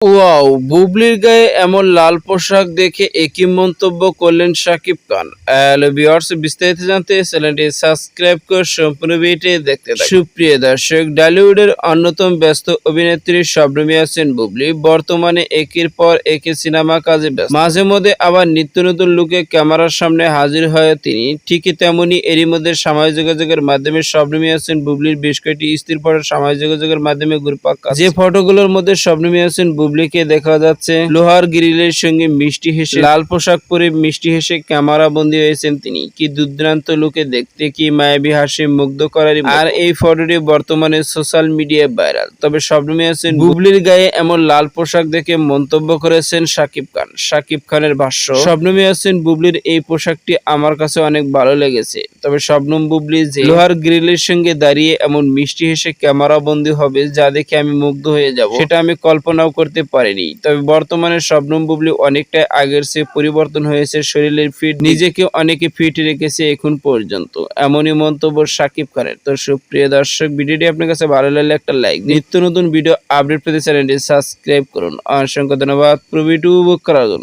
Wow, বুবলির গায়ে এমন লাল পোশাক দেখে একই মন্তব্য করলেন শাকিব খান। ভিউয়ার্স, বিস্তারিত জানতে চ্যানেলটি সাবস্ক্রাইব করে সম্পূর্ণ ভিডিওটি দেখতে সুপ্রিয় দর্শক, ডালিউডের অন্যতম ব্যস্ত অভিনেত্রী শবনমী আছেন বুবলি। বর্তমানে একের পর একে সিনেমা কাজে ব্যস্ত। মাঝে মধ্যে আবার নিত্য নতুন লুকে ক্যামেরার সামনে হাজির হয় তিনি। ঠিকই তেমনি এরই মধ্যে সামাজিক যোগাযোগের মাধ্যমে শবনমী আছেন বুবলির বেশ কয়েকটি স্থির ফটো সামাজিক যোগাযোগের মাধ্যমে খাচ্ছে। যে ফটোগুলোর মধ্যে শবনমী আছেন বুবলিকে দেখা যাচ্ছে, লোহার গ্রিলের সঙ্গে মিষ্টি হেসে, লাল পোশাক পরে মিষ্টি হেসে ক্যামেরা বন্দী হয়েছেন তিনি। কি দুর্দান্ত লোকে দেখতে, কি মায়াবী হাসি মুগ্ধ করারই মতো। আর এই ফটোটি বর্তমানে সোশ্যাল মিডিয়ায় ভাইরাল তবে শবনমী আছেন বুবলির গায়ে এমন লাল পোশাক দেখে মন্তব্য করেছেন শাকিব খান। শাকিব খানের ভাষ্য শবনমী আছেন বুবলির এই পোশাকটি আমার কাছে অনেক ভালো লেগেছে। তবে স্বপ্নম বুবলি যে লোহার গ্রিলের সঙ্গে দাঁড়িয়ে এমন মিষ্টি হেসে ক্যামেরা বন্দী হবে, যা দেখে আমি মুগ্ধ হয়ে যাব, সেটা আমি কল্পনাও করতে পারিনি। তবে বর্তমানে শবনম বুবলি অনেকটাই আগের চেয়ে পরিবর্তন হয়েছে, শরীরের ফিট নিজেকে অনেকে ফিট রেখেছে এখন পর্যন্ত। এমনই মন্তব্য সাকিব খানের। তো সুপ্রিয় দর্শক, ভিডিওটি আপনার কাছে ভালো লাগলে একটা লাইক নিত্য নতুন ভিডিও আপডেট পেতে চ্যানেলটি সাবস্ক্রাইব করুন। অসংখ্য ধন্যবাদ। প্রভিটু বুক করার জন্য।